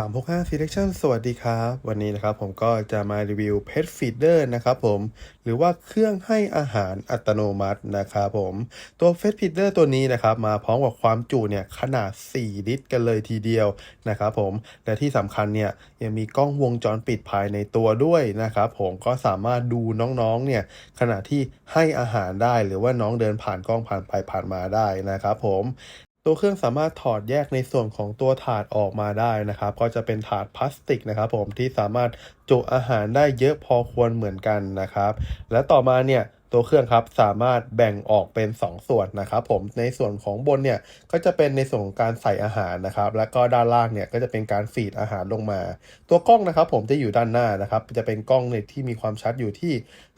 365 Selection สวัสดีครับ วันนี้นะครับผมก็จะมารีวิว Pet Feeder นะครับผมหรือว่าเครื่องให้อาหารอัตโนมัตินะครับผมตัว Pet Feeder ตัวนี้นะครับมาพร้อมกับความจุเนี่ยขนาด 4 ลิตรกันเลยทีเดียวนะครับผมและที่สำคัญเนี่ยยังมีกล้องวงจรปิดภายในตัวด้วยนะครับผมก็สามารถดูน้องๆเนี่ยขณะที่ให้อาหารได้หรือว่าน้องเดินผ่านกล้องผ่านไปผ่านมาได้นะครับผม ตัวเครื่องสามารถถอดแยกในส่วนของตัวถาดออกมาได้นะครับ ก็จะเป็นถาดพลาสติกนะครับ ผมที่สามารถจุอาหารได้เยอะพอควรเหมือนกันนะครับ และต่อมาเนี่ย ตัวเครื่องครับสามารถแบ่งออกเป็น 2 ส่วนนะครับผมในส่วนของบนเนี่ยก็จะเป็นในส่วนของการใส่อาหารนะครับแล้วก็ด้านล่างเนี่ยก็จะเป็นการฟีดอาหารลงมา ตัวกล้องนะครับผมจะอยู่ด้านหน้านะครับจะเป็นกล้องเนที่มีความชัดอยู่ที่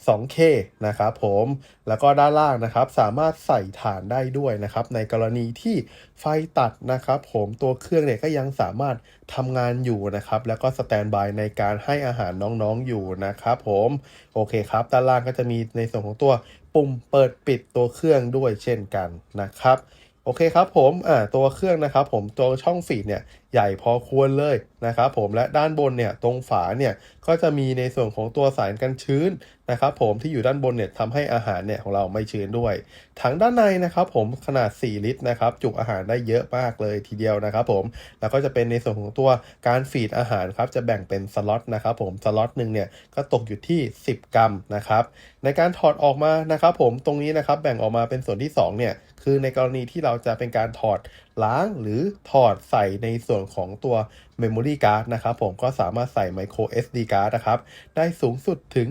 2K นะครับผมแล้วก็ด้านล่างนะครับสามารถใส่ฐานได้ด้วยนะครับในกรณีที่ไฟตัดนะครับผมตัวเครื่องเนี่ยก็ยังสามารถทำงานอยู่นะครับแล้วก็สแตนบายในการให้อาหารน้องๆอยู่นะครับผมโอเคครับด้านล่างก็จะมีในส่วนของตัวปุ่มเปิดปิดตัวเครื่องด้วยเช่นกันนะครับ โอเคครับผมอ่าตัวเครื่องนะครับผมตัวช่องฟีดเนี่ย ใหญ่พอควรเลยนะครับผมและด้านบนเนี่ยตรงฝาเนี่ยก็จะมีในส่วนของตัวสารกันชื้นนะครับผมที่อยู่ด้านบนเนี่ยทำให้อาหารเนี่ยของเราไม่ชื้นด้วยถังด้านในนะครับผมขนาด 4 ลิตรนะครับจุอาหารได้เยอะมากเลยทีเดียวนะครับผมแล้วก็จะเป็นในส่วนของตัวการฟีดอาหารครับจะแบ่งเป็นสล็อตนะครับผมสล็อตหนึ่งเนี่ยก็ตกอยู่ที่ 10 กรัมนะครับในการถอดออกมานะครับผมตรงนี้นะครับแบ่งออกมาเป็นส่วนที่2เนี่ยคือในกรณีที่เราจะเป็นการถอดล้างหรือถอดใส่ในส่วนของตัว Memory Card นะครับผมก็สามารถใส่ Micro SD Card นะครับ ได้สูงสุดถึง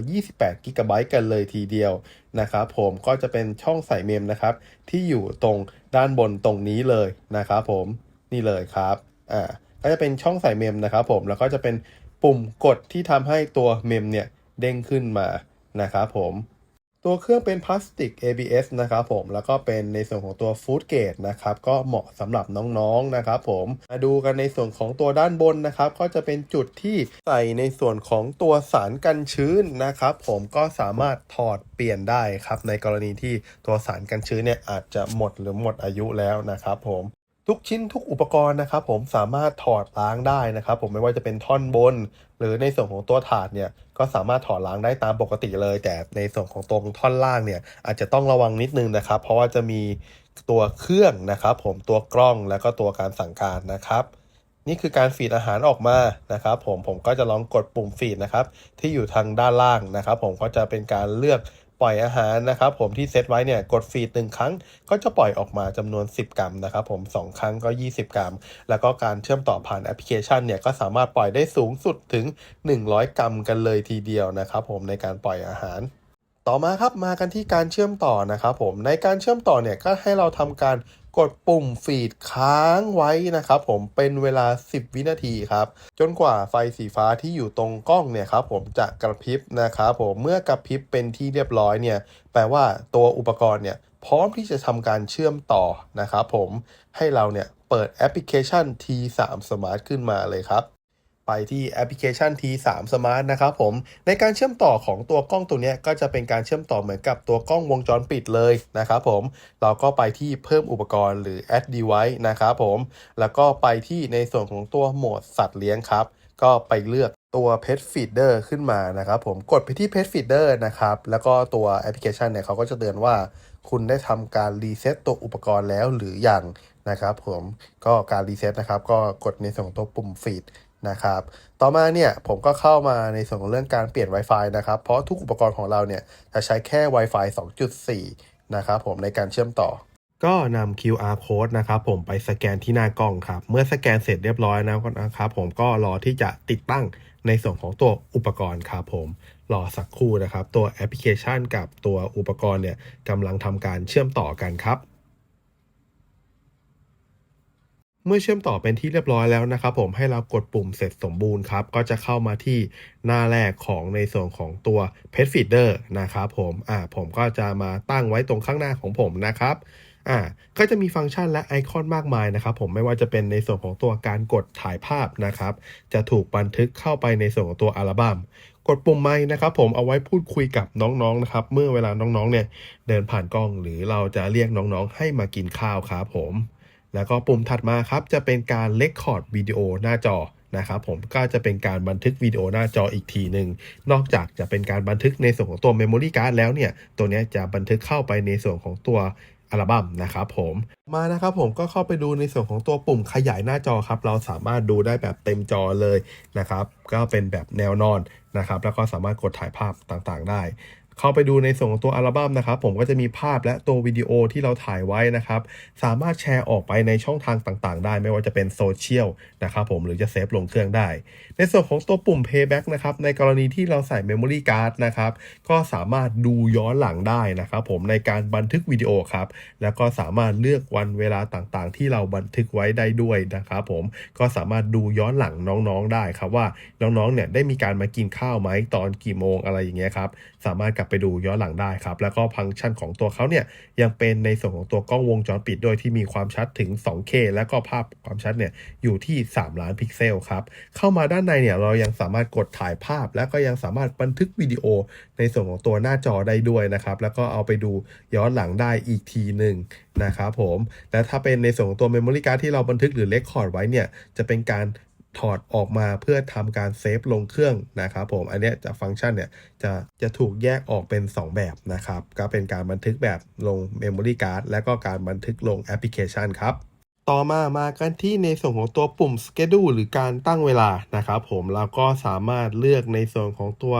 128 g b กันเลยทีเดียวนะครับผมก็จะเป็นช่องใส่เมมนะครับ ที่อยู่ตรงด้านบนตรงนี้เลยนะครับผมนี่เลยครับอ่าก็จะเป็นช่องใส่เมมนะครับผมแล้วก็จะเป็นปุ่มกดที่ทำให้ตัวเมมเนี่ยเด้งขึ้นมานะครับผม ตัวเครื่องเป็นพลาสติก ABS นะครับผมแล้วก็เป็นในส่วนของตัวฟู้ดเกรดนะครับก็เหมาะสำหรับน้องๆนะครับผมมาดูกันในส่วนของตัวด้านบนนะครับก็จะเป็นจุดที่ใส่ในส่วนของตัวสารกันชื้นนะครับผมก็สามารถถอดเปลี่ยนได้ครับในกรณีที่ตัวสารกันชื้นเนี่ยอาจจะหมดหรือหมดอายุแล้วนะครับผม ทุกชิ้นทุกอุปกรณ์นะครับผมสามารถถอดล้างได้นะครับผมไม่ว่าจะเป็นท่อนบน หรือในส่วนของตัวถาดเนี่ยก็สามารถถอดล้างได้ตามปกติเลย แต่ในส่วนของตรงท่อนล่างเนี่ยอาจจะต้องระวังนิดนึงนะครับ เพราะว่าจะมีตัวเครื่องนะครับผมตัวกล้องแล้วก็ตัวการสั่งการนะครับนี่คือการฟีดอาหารออกมานะครับผมผมก็จะลองกดปุ่มฟีดนะครับที่อยู่ทางด้านล่างนะครับ ผมก็จะเป็นการเลือก ปล่อยอาหารนะครับผมที่เซตไว้เนี่ยกดฟีดหนึ่งครั้ง ก็จะปล่อยออกมาจำนวน 10 กรัมนะครับผม2ครั้งก็ 20 กรัม แล้วก็การเชื่อมต่อผ่านแอปพลิเคชันเนี่ยก็สามารถปล่อยได้สูงสุดถึง 100 กรัมกันเลยทีเดียวนะครับผมในการปล่อยอาหารต่อมาครับมากันที่การเชื่อมต่อนะครับผมในการเชื่อมต่อเนี่ยก็ให้เราทำการ กดปุ่มฟีดค้างไว้นะครับผมเป็นเวลา 10 วินาทีครับจนกว่าไฟสีฟ้าที่อยู่ตรงกล้องเนี่ยครับผมจะกระพริบนะครับผมเมื่อกระพริบเป็นที่เรียบร้อยเนี่ยแปลว่าตัวอุปกรณ์เนี่ยพร้อมที่จะทำการเชื่อมต่อนะครับผมให้เราเนี่ยเปิดแอปพลิเคชัน T3 Smart ขึ้นมาเลยครับ ไปที่แอปพลิเคชัน T3 Smart นะครับผม ในการเชื่อมต่อของตัวกล้องตัวนี้ก็จะเป็นการเชื่อมต่อเหมือนกับตัวกล้องวงจรปิดเลยนะครับผม เราก็ไปที่เพิ่มอุปกรณ์หรือ add device นะครับผม แล้วก็ไปที่ในส่วนของตัวโหมดสัตว์เลี้ยงครับ ก็ไปเลือกตัว Pet Feeder ขึ้นมานะครับผม กดไปที่ Pet Feeder นะครับ แล้วก็ตัวแอปพลิเคชันเนี่ยเขาก็จะเตือนว่าคุณได้ทำการรีเซ็ตตัวอุปกรณ์แล้วหรือยังนะครับผมก็การรีเซ็ตนะครับ ก็กดในส่วนของตัวปุ่มฟีด นะครับ ต่อมาเนี่ยผมก็เข้ามาในส่วนของเรื่องการเปลี่ยน Wi-Fi นะครับ เพราะทุกอุปกรณ์ของเราเนี่ยจะใช้แค่ Wi-Fi 2.4 นะครับผมในการเชื่อมต่อ ก็นำ QR code นะครับผมไปสแกนที่หน้ากล้องครับ เมื่อสแกนเสร็จเรียบร้อยแล้วนะครับผมก็รอที่จะติดตั้งในส่วนของตัวอุปกรณ์ครับผม รอสักครู่นะครับ ตัวแอปพลิเคชันกับตัวอุปกรณ์เนี่ยกำลังทำการเชื่อมต่อกันครับ เมื่อเชื่อมต่อเป็นที่เรียบร้อยแล้วนะครับผมให้เรากดปุ่มเสร็จสมบูรณ์ครับ ก็จะเข้ามาที่หน้าแรกของในส่วนของตัว Pet Feeder นะครับผมอ่าผมก็จะมาตั้งไว้ตรงข้างหน้าของผมนะครับอ่าก็จะมีฟังก์ชันและไอคอนมากมายนะครับผมไม่ว่าจะเป็นในส่วนของตัวการกดถ่ายภาพนะครับ จะถูกบันทึกเข้าไปในส่วนของตัวอัลบั้มกดปุ่มไม้นะครับผมเอาไว้พูดคุยกับน้องๆนะครับ เมื่อเวลาน้องๆเนี่ยเดินผ่านกล้องหรือเราจะเรียกน้องๆ ให้มากินข้าวครับผม แล้วก็ปุ่มถัดมาครับจะเป็นการเลคคอร์ดวิดีโอหน้าจอนะครับผมก็จะเป็นการบันทึกวิดีโอหน้าจออีกทีหนึ่งนอกจากจะเป็นการบันทึกในส่วนของตัว Memory Card แล้วเนี่ย ตัวนี้จะบันทึกเข้าไปในส่วนของตัวอัลบั้มนะครับผมมานะครับผมก็เข้าไปดูในส่วนของตัวปุ่มขยายหน้าจอครับ เราสามารถดูได้แบบเต็มจอเลยนะครับ ก็เป็นแบบแนวนอนนะครับ แล้วก็สามารถกดถ่ายภาพต่างๆได้ เข้าไปดูในส่วนของตัวอัลบั้มนะครับ ผมก็จะมีภาพและตัววิดีโอที่เราถ่ายไว้นะครับ สามารถแชร์ออกไปในช่องทางต่างๆ ได้ ไม่ว่าจะเป็นโซเชียลนะครับผมหรือจะเซฟลงเครื่องได้ ในส่วนของตัวปุ่ม playback นะครับในกรณีที่เราใส่ memory card นะครับก็สามารถดูย้อนหลังได้นะครับผมในการบันทึกวิดีโอครับแล้วก็สามารถเลือกวันเวลาต่างๆ ที่เราบันทึกไว้ได้ด้วยนะครับผมก็สามารถดูย้อนหลังน้องๆได้ครับว่าน้องๆเนี่ยได้มีการมากินข้าวไหมตอนกี่โมงอะไรอย่างเงี้ยครับสามารถกลับไปดูย้อนหลังได้ครับ แล้วก็ฟังก์ชันของตัวเขาเนี่ยยังเป็นในส่วนของตัวกล้องวงจรปิดด้วยที่มีความชัดถึง 2K แล้วก็ภาพความชัดเนี่ยอยู่ที่ 3 ล้านพิกเซลครับ เข้ามาด้านในเนี่ยเรายังสามารถกดถ่ายภาพ แล้วก็ยังสามารถบันทึกวิดีโอในส่วนของตัวหน้าจอได้ด้วยนะครับ แล้วก็เอาไปดูย้อนหลังได้อีกทีหนึ่งนะครับผม และถ้าเป็นในส่วนของตัว Memory Card ที่เราบันทึกหรือเลคคอร์ดไว้เนี่ยจะเป็นการ ถอดออกมาเพื่อทำการเซฟลงเครื่องนะครับผมอันนี้จะฟังก์ชันเนี่ยจะจะถูกแยกออกเป็น 2 แบบนะครับ ก็เป็นการบันทึกแบบลง Memory Card และก็การบันทึกลงแอปพลิเคชันครับ ต่อมามากันที่ในส่วนของตัวปุ่ม schedule หรือการตั้งเวลานะครับผมเราก็สามารถเลือกในส่วนของตัว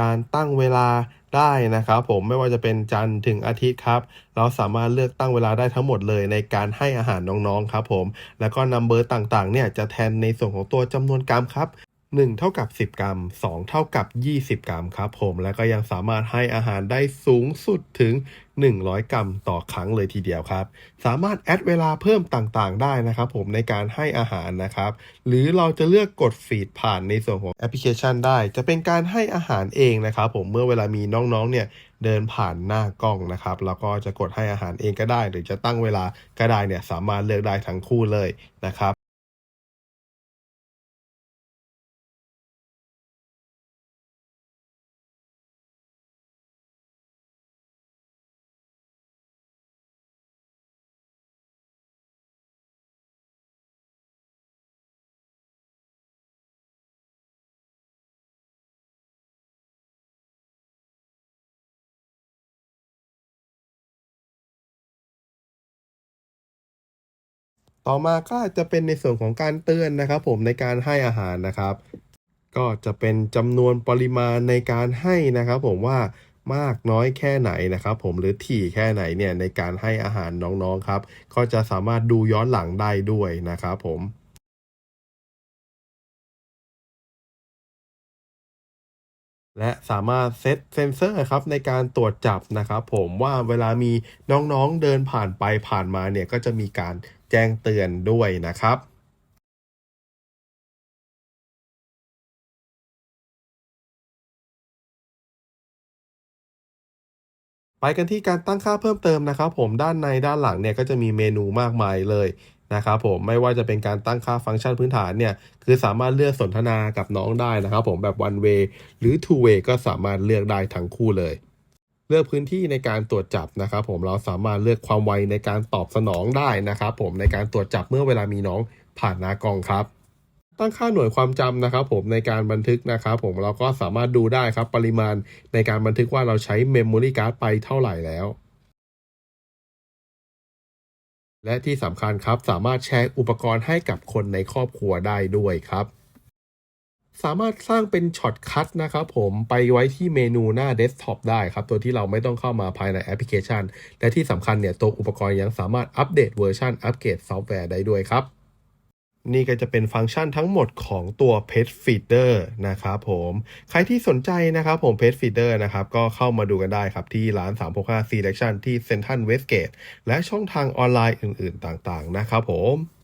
การตั้งเวลา ได้นะครับผมไม่ว่าจะเป็นจันทร์ถึงอาทิตย์ครับ เราสามารถเลือกตั้งเวลาได้ทั้งหมดเลยในการให้อาหารน้องๆครับผม แล้วก็นัมเบอร์ต่างๆเนี่ยจะแทนในส่วนของตัวจำนวนกรัมครับ 1 เท่ากับ 10 กรัม 2 เท่ากับ 20 กรัมครับผม แล้วก็ยังสามารถให้อาหารได้สูงสุดถึง 100 กรัมต่อครั้งเลยทีเดียวครับ สามารถแอดเวลาเพิ่มต่างๆ ได้นะครับผมในการให้อาหารนะครับ หรือเราจะเลือกกดฟีดผ่านในส่วนของแอปพลิเคชันได้ จะเป็นการให้อาหารเองนะครับผมเมื่อเวลามีน้องๆ เนี่ยเดินผ่านหน้ากล้องนะครับแล้วก็จะกดให้อาหารเองก็ได้ หรือจะตั้งเวลาก็ได้เนี่ยสามารถเลือกได้ทั้งคู่เลยนะครับ ต่อมาก็จะเป็นในส่วนของการเตือนนะครับ ผมในการให้อาหารนะครับ ก็จะเป็นจำนวนปริมาณในการให้นะครับ ผมว่ามากน้อยแค่ไหนนะครับ ผมหรือถี่แค่ไหนเนี่ยในการให้อาหารน้องๆครับ ก็จะสามารถดูย้อนหลังได้ด้วยนะครับผม และสามารถเซตเซนเซอร์ครับในการตรวจจับนะครับผมว่าเวลามีน้องๆเดินผ่านไปผ่านมาเนี่ยก็จะมีการแจ้งเตือนด้วยนะครับไปกันที่การตั้งค่าเพิ่มเติมนะครับผมด้านในด้านหลังเนี่ยก็จะมีเมนูมากมายเลย นะครับผมไม่ว่าจะเป็นการตั้งค่าฟังก์ชันพื้นฐานเนี่ยคือสามารถเลือกสนทนากับน้องได้นะครับผมแบบ one way หรือ two way ก็สามารถเลือกได้ทั้งคู่เลยเลือกพื้นที่ในการตรวจจับนะครับ ผมเราสามารถเลือกความไวในการตอบสนองได้นะครับ ผมในการตรวจจับเมื่อเวลามีน้องผ่านหน้ากล้องครับ ตั้งค่าหน่วยความจำนะครับ ผมในการบันทึกนะครับผมเราก็สามารถดูได้ครับปริมาณในการบันทึกว่าเราใช้ Memory Card ไปเท่าไหร่แล้ว และที่สำคัญครับสามารถแชร์อุปกรณ์ให้กับคนในครอบครัวได้ด้วยครับ สามารถสร้างเป็นช็อตคัทนะครับผมไปไว้ที่เมนูหน้าเดสก์ท็อปได้ครับ ตัวที่เราไม่ต้องเข้ามาภายในแอปพลิเคชัน และที่สำคัญเนี่ยตัวอุปกรณ์ยังสามารถอัปเดตเวอร์ชันอัปเกรดซอฟต์แวร์ได้ด้วยครับ นี่ก็จะเป็นฟังก์ชันทั้งหมดของตัว Pet Feeder นะครับผมใครที่สนใจนะครับผม Pet Feeder นะครับก็เข้ามาดูกันได้ครับที่ร้าน 365 Selection ที่ Central Westgate และช่องทางออนไลน์อื่นๆต่างๆ นะครับผม